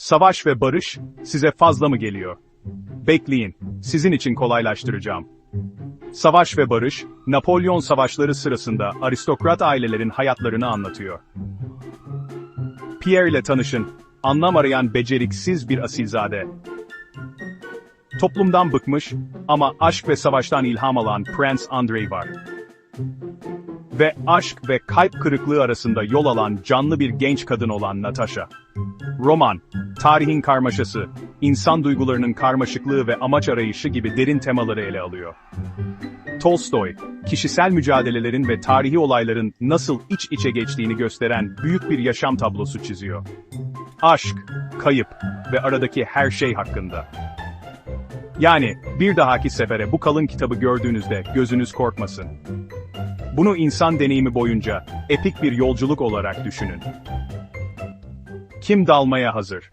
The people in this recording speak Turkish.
Savaş ve barış size fazla mı geliyor? Bekleyin, sizin için kolaylaştıracağım. Savaş ve Barış, Napolyon savaşları sırasında aristokrat ailelerin hayatlarını anlatıyor. Pierre ile tanışın, anlam arayan beceriksiz bir asilzade. Toplumdan bıkmış ama aşk ve savaştan ilham alan Prince Andrei var. Ve aşk ve kalp kırıklığı arasında yol alan canlı bir genç kadın olan Natasha. Roman, tarihin karmaşası, insan duygularının karmaşıklığı ve amaç arayışı gibi derin temaları ele alıyor. Tolstoy, kişisel mücadelelerin ve tarihi olayların nasıl iç içe geçtiğini gösteren büyük bir yaşam tablosu çiziyor. Aşk, kayıp ve aradaki her şey hakkında. Yani bir dahaki sefere bu kalın kitabı gördüğünüzde gözünüz korkmasın. Bunu insan deneyimi boyunca epik bir yolculuk olarak düşünün. Kim dalmaya hazır?